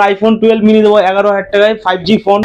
IPhone twelve mini দেবো এগারো হাজার টাকায় five G phone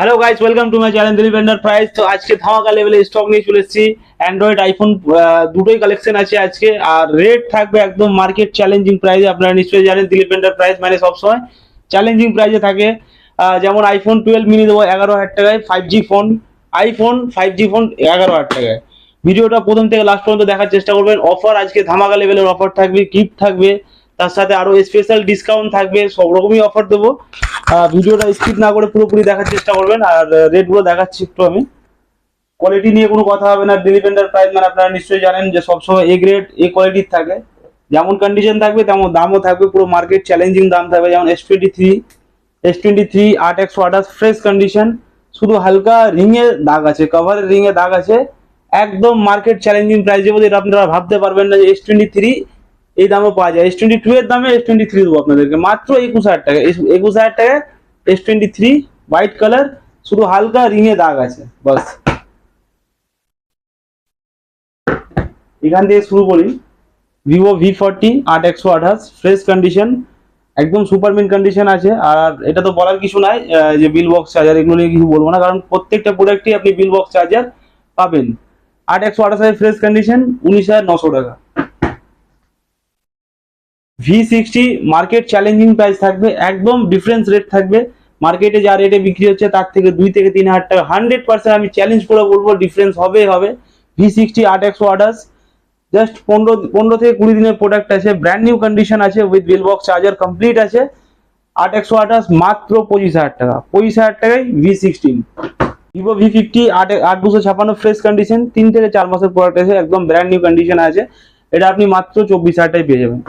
hello guys welcome to my channel Dilip enterprise তো আজকে ধামাকা লেভেলে স্টক নিয়ে চলে এসেছি। অ্যান্ড্রয়েড আইফোন দুটোই কালেকশন আছে আজকে। আর রেট থাকবে একদম মার্কেট চ্যালেঞ্জিং প্রাইসে আপনারা নিশ্চয়ই জানেন দিলীপ এন্টারপ্রাইজ মানে সবসময় চ্যালেঞ্জিং প্রাইসে থাকে। যেমন আইফোন টুয়েলভ মিনি দেবো এগারো হাজার টাকায় five G phone iPhone five G phone এগারো হাজার টাকায়। ভিডিওটা প্রথম থেকে লাস্ট পর্যন্ত দেখার চেষ্টা করবেন। অফার আজকে ধামাকা লেভেলের অফার থাকবে গিফট থাকবে। তার সাথে আরও স্পেশাল ডিসকাউন্ট থাকবে, সব রকমই অফার দেবো। ভিডিওটা স্কিপ না করে পুরোপুরি দেখার চেষ্টা করবেন, আর রেটগুলো দেখাচ্ছি একটু আমি। কোয়ালিটি নিয়ে কোনো কথা হবে না ডিলিভেন্ডার প্রাইস মানে আপনারা নিশ্চয়ই জানেন যে সবসময় এ গ্রেড এ কোয়ালিটির থাকে। যেমন কন্ডিশন থাকবে, তেমন দামও থাকবে, পুরো মার্কেট চ্যালেঞ্জিং দাম থাকবে। যেমন S twenty three S twenty three আট একশো আঠাশ ফ্রেশ কন্ডিশন শুধু হালকা রিংয়ের দাগ আছে কভারের রিংয়ের দাগ আছে। একদম মার্কেট চ্যালেঞ্জিং প্রাইসের মধ্যে এটা আপনারা ভাবতে পারবেন না যে এস টোয়েন্টি থ্রি এই দামে পাওয়া যায়। এস টোয়েন্টি টু এর দামে এস টোয়েন্টি থ্রি দেবো আপনাদেরকে। মাত্র একুশ হাজার টাকা। একুশ হাজার টাকায় S twenty three white colour শুধু হালকা রিংয়ে দাগ আছে, বাস। এখান থেকে শুরু করি। ভিভো ভি ফোরটি আট একশো আঠাশ ফ্রেশ কন্ডিশন একদম সুপারমিন কন্ডিশন আছে। আর এটা তো বলার কিছু নাই যে বিল বক্স চার্জার এগুলো নিয়ে কিছু বলব না, কারণ প্রত্যেকটা প্রোডাক্টই আপনি বিল বক্স চার্জার পাবেন। আট একশো আঠাশের ফ্রেশ কন্ডিশন উনিশ হাজার নশো টাকা। V sixty market challenging price থাকবে, একদম ডিফারেন্স রেট থাকবে। মার্কেটে যা রেটে বিক্রি হচ্ছে, তার থেকে দুই থেকে তিন হাজার টাকা হান্ড্রেড পার্সেন্ট আমি চ্যালেঞ্জ করে বলব ডিফারেন্স হবে হবে। ভি সিক্সটি আট একশো আঠাশ জাস্ট পনেরো পনেরো থেকে কুড়ি দিনের প্রোডাক্ট আছে ব্র্যান্ড নিউ কন্ডিশন আছে with bill box charger complete আছে। আট একশো আঠাশ মাত্র পঁচিশ হাজার টাকা, পঁচিশ হাজার টাকায় V sixteen Vivo V fifty আট আট দুশো ছাপান্ন ফ্রেশ কন্ডিশন তিন থেকে চার মাসের প্রোডাক্ট আছে, একদম ব্র্যান্ড নিউ কন্ডিশন আছে। এটা আপনি মাত্র চব্বিশ হাজার টাকায় পেয়ে যাবেন।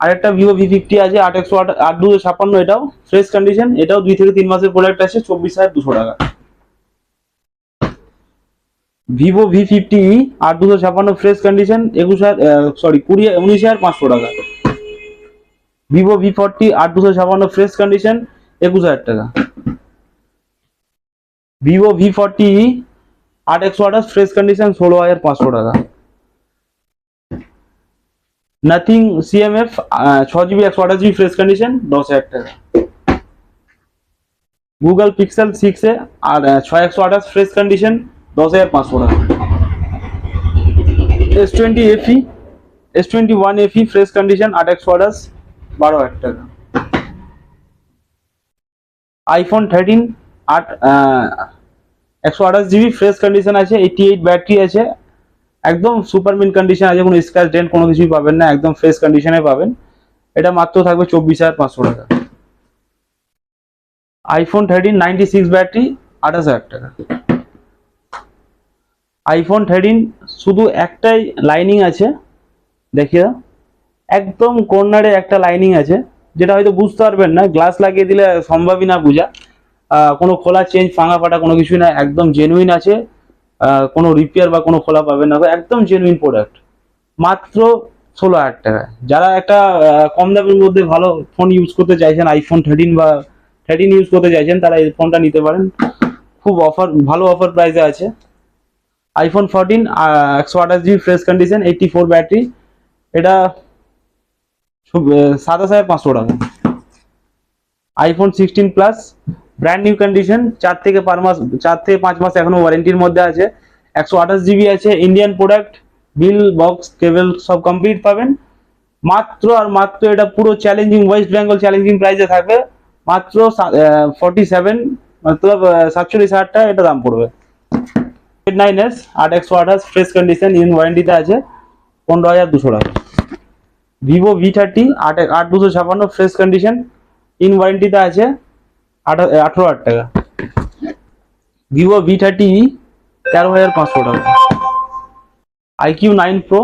আরেকটা ভিভো ভি ফিফটি আছে আট একশো আট আট দুশো ছাপ্পান্ন, এটাও ফ্রেশ কন্ডিশন এটাও দুই থেকে তিন মাসের প্রোডাক্ট আছে, চব্বিশ হাজার দুশো টাকা। ভিভো ভি ফিফটি আট দুশো ছাপ্পান্ন ফ্রেশ কন্ডিশন একুশ হাজার সরি কুড়ি উনিশ হাজার পাঁচশো টাকা। ভিভো ভি ফোরটি আট দুশো ছাপ্পান্ন ফ্রেশ কন্ডিশন একুশ হাজার টাকা। ভিভো ভি ফোরটি আট একশো আঠাশ ফ্রেশ কন্ডিশন ষোলো হাজার পাঁচশো টাকা। নাথিং সিএমএফ ছ জিবি একশো আঠাশ জিবি ফ্রেশ কন্ডিশন দশ হাজার টাকা। গুগল পিক্সেল সিক্স এ, আর ছয় একশো আঠাশ ফ্রেশ কন্ডিশন দশ হাজার পাঁচশো টাকা। S twenty FE S twenty one FE fresh condition আট একশো আঠাশ, বারো হাজার টাকা। আইফোন থার্টিন আট একশো আঠাশ জিবি ফ্রেশ কন্ডিশন আছে এইটি এইট ব্যাটারি আছে একদম সুপারমিন কন্ডিশন আছে, কোনো স্ক্র্যাচ ডেন্ট কোনো কিছুই পাবেন না, একদম ফ্রেশ কন্ডিশনে পাবেন। এটা মাত্র থাকবে চব্বিশ হাজার পাঁচশো টাকা। IPhone thirteen ninety six battery আঠাশ হাজার টাকা। আইফোন থার্টিন শুধু একটাই লাইনিং আছে, দেখিয়ে একদম কর্নারে একটা লাইনিং আছে, যেটা হয়তো বুঝতে পারবেন না গ্লাস লাগিয়ে দিলে সম্ভবই না বোঝা। কোনো খোলা চেঞ্জ ফাঙা ফাটা কোনো কিছুই না, একদম জেনুইন আছে। কোনো রিপেয়ার বা কোনো খোলা পাবেন না। একদম জেনুইন প্রোডাক্ট মাত্র ষোলো হাজার টাকা। যারা একটা কম দামের মধ্যে ভালো ফোন ইউজ করতে চাইছেন আইফোন থার্টিন বা থার্টিন ইউজ করতে চাইছেন, তারা এই ফোনটা নিতে পারেন। খুব অফার ভালো অফার প্রাইসে আছে। আইফোন ফোরটিন একশো আঠাশ GB fresh condition eighty four battery এটা সাতাশ হাজার পাঁচশো টাকা। IPhone sixteen plus brand new condition চার থেকে পাঁচ মাস, চার থেকে পাঁচ মাস এখনও ওয়ারেন্টির মধ্যে আছে। একশো আঠাশ জিবি আছে ইন্ডিয়ান প্রোডাক্ট বিল বক্স কেবল সব কমপ্লিট পাবেন। মাত্র আর মাত্র এটা পুরো চ্যালেঞ্জিং ওয়েস্ট বেঙ্গল চ্যালেঞ্জিং প্রাইসে থাকবে। মাত্র ফর্টি সেভেন মতলব সাতচল্লিশ হাজার টাকা এটা দাম পড়বে। নাইন এস আট একশো আঠাশ ফ্রেশ কন্ডিশন ইন ওয়ারেন্টিতে আছে। পনেরো হাজার দুশো টাকা। ভিভো ভি থার্টি আট আট দুশো ছাপান্ন ফ্রেশ কন্ডিশন ইন ওয়ারেন্টিতে আছে। আঠেরো হাজার টাকা। ভিভো ভি থার্টি তেরো হাজার পাঁচশো টাকা। আইকিউ নাইন প্রো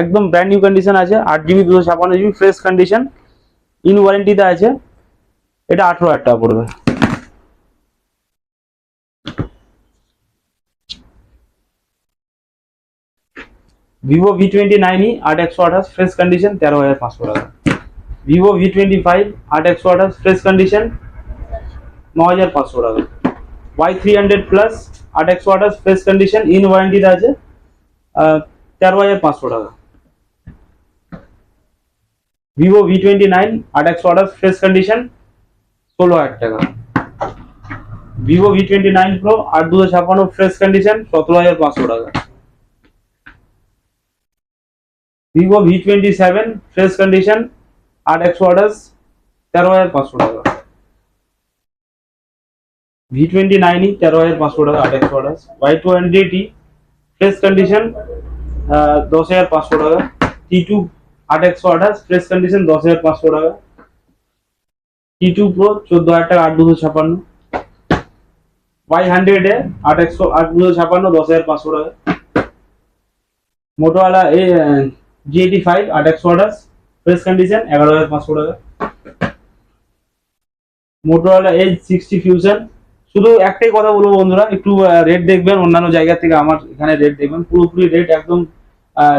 একদম ব্র্যান্ড নিউ কন্ডিশন আছে, আট জিবি দুশো ছাপান্ন জিবি ফ্রেশ কন্ডিশন ইন ওয়ারেন্টিতে আছে। এটা আঠেরো হাজার টাকা পড়বে। Vivo V twenty nine e আট একশো আঠাশ ফ্রেশ কন্ডিশন তেরো হাজার পাঁচশো টাকা। ভিভো ভি টোয়েন্টি ফাইভ আট একশো আঠাশ ফ্রেশ কন্ডিশন ন হাজার পাঁচশো টাকা। ওয়াই থ্রি হান্ড্রেড প্লাস একশো আঠাশ ফ্রেশ কন্ডিশন ইন ওয়ারেন্টিতে আছে তেরো হাজার পাঁচশো টাকা। ভিভো ভি টোয়েন্টি নাইন আট একশো ফ্রেশ কন্ডিশন ষোলো হাজার টাকা। Vivo V twenty nine pro fresh condition সতেরো হাজার পাঁচশো টাকা। ভিভো ভি টোয়েন্টি কন্ডিশন আট একশো আঠাশ তেরো হাজার পাঁচশো টাকা। ভি টোয়েন্টি নাইনই তেরো হাজার পাঁচশো টাকা একশো আঠাশ Y two hundred e fresh condition দশ হাজার পাঁচশো টাকা টি টু আট একশো আঠাশ ফ্রেশ কন্ডিশন দশ হাজার পাঁচশো টাকা টি টু প্রো চোদ্দ হাজার টাকা, আট দুশো ছাপান্ন ওয়াই হান্ড্রেডে আট একশো আট দুশো ছাপান্ন, দশ হাজার পাঁচশো টাকা মোটোওয়ালা এ জি ফাইভ আট একশো আঠাশ ফ্রেশ কন্ডিশন এগারো হাজার পাঁচশো টাকা মোটোওয়ালা এজ সিক্সটি ফিউশন শুধু একটাই কথা বলব বন্ধুরা, একটু রেট দেখবেন, অন্যান্য জায়গা থেকে আমার এখানে রেট দেখবেন, পুরোপুরি রেট একদম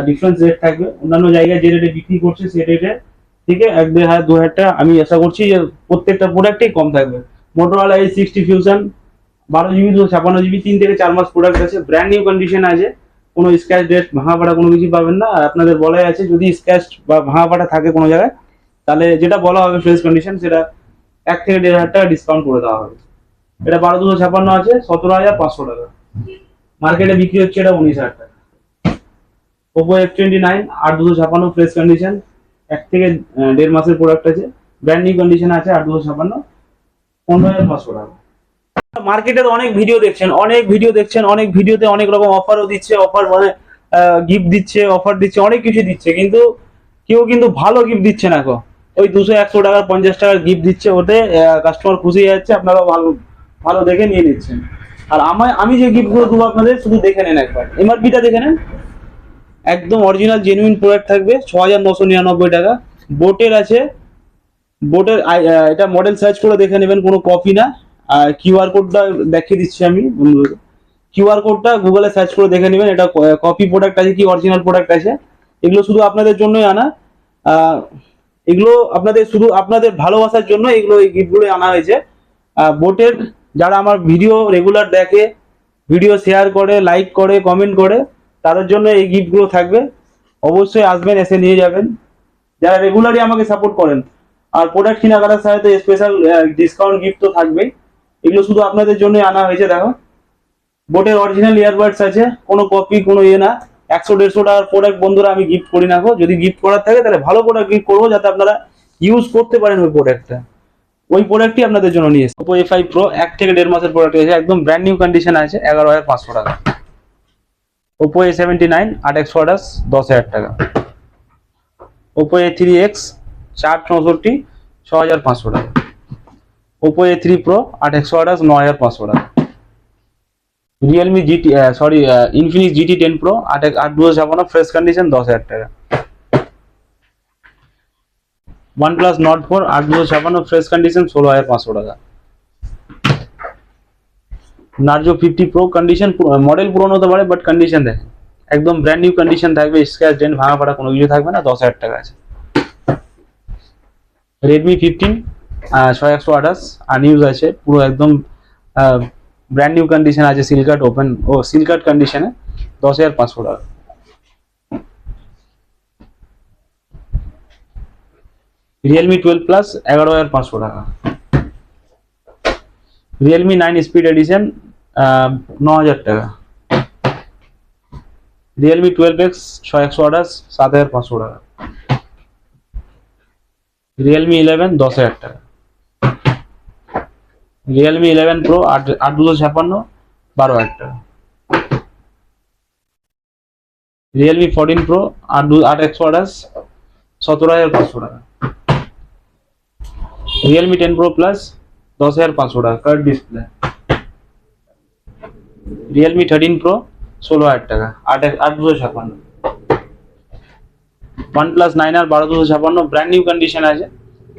ডিফারেন্স রেট থাকবে। অন্যান্য জায়গায় যে রেটে বিক্রি করছে, সে রেটে থেকে এক দেড় হাজার, দু হাজার টাকা আমি আশা করছি যে প্রত্যেকটা প্রোডাক্টেই কম থাকবে। মোটোওয়ালা এই সিক্সটি ফিউশন বারো জিবি দুশো ছাপান্ন জিবি তিন থেকে চার মাস প্রোডাক্ট আছে। ব্র্যান্ড নিউ কন্ডিশন আছে। কোনো স্ক্র্যাচ ডেট ভাঙা ফাটা কোনো কিছু পাবেন না। আর আপনাদের বলাই আছে, যদি স্ক্র্যাচ বা ভাঙা ফাটা থাকে কোনো জায়গায়, তাহলে যেটা বলা হবে ফ্রেশ কন্ডিশন সেটা এক থেকে দেড় হাজার টাকা ডিসকাউন্ট করে দেওয়া হবে। এটা বারো দুশো ছাপান্ন আছে, সতেরো হাজার পাঁচশো টাকা। মার্কেটে বিক্রি হচ্ছে এটা উনিশ হাজার টাকা। ওপো এফ টোয়েন্টি নাইন আট দুশো ছাপান্ন ফ্রেশ কন্ডিশন এক থেকে দেড় মাসের প্রোডাক্ট আছে। ব্র্যান্ড নিউ কন্ডিশন আছে, আট দুশো ছাপান্ন। পনেরো হাজার পাঁচশো টাকা। মার্কেটে অনেক ভিডিও দেখছেন, অনেক ভিডিও দেখছেন, অনেক ভিডিওতে অনেক রকম অফারও দিচ্ছে অফার মানে গিফট দিচ্ছে অফার দিচ্ছে, অনেক কিছু দিচ্ছে। কিন্তু কেউ কিন্তু ভালো গিফট দিচ্ছে না ওই দুশো একশো টাকার পঞ্চাশ টাকার গিফট দিচ্ছে, ওতে কাস্টমার খুশি হয়ে যাচ্ছে, আপনারাও ভালো ভালো দেখে নিয়ে নিচ্ছেন। আর আমার আমি যে গিফটগুলো দেবো আপনাদের, শুধু দেখে নেন একবার। এমআরপিটা দেখে নেন। একদম অরিজিনাল জেনুইন প্রোডাক্ট থাকবে, ছ হাজার নশো নিরানব্বই টাকা। বোটের আছে। বোটের এটা মডেল সার্চ করে দেখে নেবেন, কোনো কপি না। আর কিউআর কোডটা দেখিয়ে দিচ্ছি আমি কিউআর কোডটা গুগলে সার্চ করে দেখে নেবেন, এটা কপি প্রোডাক্ট আছে কি অরিজিনাল প্রোডাক্ট আছে। এগুলো শুধু আপনাদের জন্যই আনা। এগুলো আপনাদের শুধু আপনাদের ভালোবাসার জন্য এগুলো এই গিফটগুলো আনা হয়েছে। বোটের যারা আমার ভিডিও রেগুলার দেখে ভিডিও শেয়ার করে লাইক করে কমেন্ট করে, তাদের জন্য এই গিফটগুলো থাকবে। অবশ্যই আসবেন, এসে নিয়ে যাবেন। যারা রেগুলারই আমাকে সাপোর্ট করেন, আর প্রোডাক্ট কেনাকাটার সাথে স্পেশাল ডিসকাউন্ট গিফট তো থাকবেই। এগুলো শুধু আপনাদের জন্যই আনা হয়েছে, দেখো। বোটের অরিজিনাল ইয়ারবাডস আছে, কোনো কপি কোনো ইয়ে না। একশো, দেড়শো টাকার প্রোডাক্ট বন্ধুরা আমি গিফট করি না। যদি গিফট করার থাকে, তাহলে ভালো প্রোডাক্ট গিফট করব, যাতে আপনারা ইউজ করতে পারেন ওই প্রোডাক্টটা ওই প্রোডাক্টই আপনাদের জন্য নিয়ে এসেছি। ওপো এ ফাইভ প্রো এক থেকে দেড় মাসের প্রোডাক্ট আছে একদম ব্র্যান্ড নিউ কন্ডিশন আছে, এগারো হাজার পাঁচশো টাকা। ওপো এ সেভেন্টি নাইন আট একশো আঠাশ দশ হাজার টাকা। ওপো এ থ্রি এক্স চার চৌষট্টি, ছ হাজার পাঁচশো টাকা। ওপো এ থ্রি প্রো আট একশো আঠাশ ন হাজার পাঁচশো টাকা। Realme GT sorry Infinix GT ten pro আট আট দুশো ছাপান্ন ফ্রেশ কন্ডিশন দশ হাজার টাকা। ওয়ান প্লাস নট ফোর আট দুশো ছাপান্ন ফ্রেশ কন্ডিশন ষোলো হাজার পাঁচশো টাকা। Narzo fifty pro condition model পুরনো হতে পারে বাট কন্ডিশন দেখেন। একদম ব্র্যান্ড নিউ কন্ডিশন থাকবে স্ক্র্যাচ ডেন্ট ভাঙা ফাটা কোনো কিছু থাকবে না, দশ হাজার টাকা আছে। রেডমি ফিফটিন ছয় একশো আঠাশ, আর নিউজ আছে, পুরো একদম ব্র্যান্ড নিউ কন্ডিশন আছে সিলকাট ওপেন ও সিলকাট কন্ডিশনে দশ হাজার পাঁচশো টাকা। রিয়েলমি টুয়েলভ প্লাস এগারো হাজার পাঁচশো টাকা। রিয়েলমি নাইন স্পিড এডিশন ন হাজার টাকা। রিয়েলমি টুয়েলভ এক্স ছয় একশো আঠাশ, সাত হাজার পাঁচশো টাকা। রিয়েলমি ইলেভেন দশ হাজার টাকা। রিয়েলমি ইলেভেন প্রো আট আট দুশো ছাপান্ন বারো হাজার টাকা। রিয়েলমি ফোরটিন প্রো আট দু আট একশো আঠাশ, সতেরো হাজার পাঁচশো টাকা। রিয়েলমি টেন প্রো প্লাস দশ হাজার পাঁচশো টাকা card display Realme thirteen pro ষোলো হাজার টাকা, আট আট দুশো ছাপান্ন ওয়ান প্লাস নাইন আর বারো দুশো ছাপান্ন ব্র্যান্ড নিউ কন্ডিশন আছে,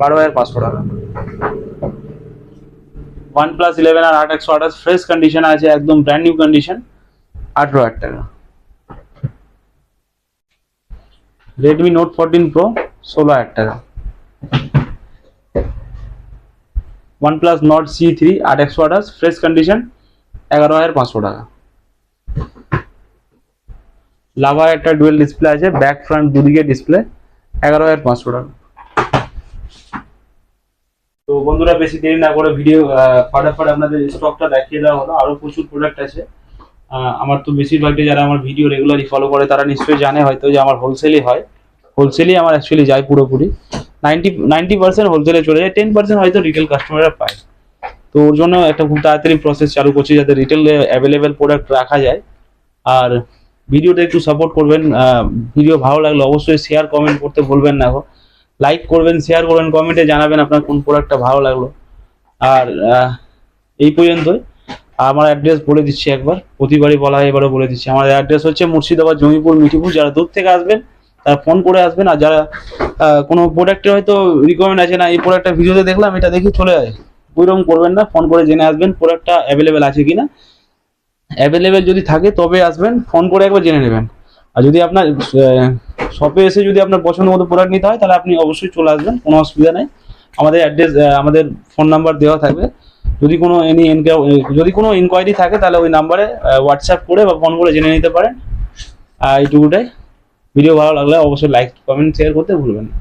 বারো হাজার পাঁচশো টাকা। ওয়ান প্লাস ইলেভেন আর আট একশো আঠাশ ফ্রেশ কন্ডিশন আছে, একদম ব্র্যান্ড নিউ কন্ডিশন আঠেরো হাজার টাকা। রেডমি নোট ফোরটিন প্রো ষোলো হাজার টাকা। OnePlus Nord C three আট একশো আঠাশ ফ্রেশ কন্ডিশন এগারো হাজার পাঁচশো টাকা। লাভা একটা ডুয়েল ডিসপ্লে আছে ব্যাক ফ্রন্ট দুদিকে ডিসপ্লে এগারো হাজার পাঁচশো টাকা। তো বন্ধুরা, বেশি দেরি না করে ভিডিও ফাটাফাট আপনাদের স্টকটা দেখিয়ে দেওয়া হলো। আরও প্রচুর প্রোডাক্ট আছে। আমার তো বেশিরভাগই যারা আমার ভিডিও রেগুলারলি ফলো করে, তারা নিশ্চয়ই জানে হয়তো যে আমার হোলসেলই হয়। হোলসেলই আমার অ্যাকচুয়ালি যায় পুরোপুরি। নাইনটি নাইনটি পার্সেন্ট হোলসেলে চলে যায় টেন পার্সেন্ট হয়তো রিটেল কাস্টমাররা পায়। তো ওর জন্য একটা খুব তাড়াতাড়ি প্রসেস চালু করছি যাতে রিটেলে অ্যাভেলেবেল প্রোডাক্ট রাখা যায়। আর ভিডিওটা একটু সাপোর্ট করবেন ভিডিও ভালো লাগলে অবশ্যই শেয়ার কমেন্ট করতে ভুলবেন না গো। লাইক করবেন শেয়ার করবেন কমেন্টে জানাবেন আপনার কোন প্রোডাক্টটা ভালো লাগল। আর এই পর্যন্তই। আমার অ্যাড্রেস বলে দিচ্ছি একবার, প্রতিবারই বলা হয়, এবারও বলে দিচ্ছি। আমার অ্যাড্রেস হচ্ছে মুর্শিদাবাদ জমিপুর মিঠিপুর। যারা দূর থেকে আসবেন তারা ফোন করে আসবেন আর যারা কোনো প্রোডাক্টের হয়তো রিকমেন্ড আছে না, এই প্রোডাক্টটা ভিডিওতে দেখলাম, এটা দেখি চলে যায়। ওইরকম করবেন না ফোন করে জেনে আসবেন প্রোডাক্টটা অ্যাভেলেবেল আছে কিনা। অ্যাভেলেবেল যদি থাকে, তবে আসবেন ফোন করে একবার জেনে নেবেন। আর যদি আপনার শপে এসে যদি আপনার পছন্দ মতো প্রোডাক্ট নিতে হয়, তাহলে আপনি অবশ্যই চলে আসবেন, কোনো অসুবিধা নেই। আমাদের অ্যাড্রেস আমাদের ফোন নাম্বার দেওয়া থাকবে। যদি কোনো এনি যদি কোনো ইনকোয়ারি থাকে, তাহলে ওই নাম্বারে হোয়াটসঅ্যাপ করে বা ফোন করে জেনে নিতে পারেন। আর এইটুকুটাই। ভিডিও ভালো লাগলে অবশ্যই লাইক কমেন্ট শেয়ার করতে ভুলবেন না।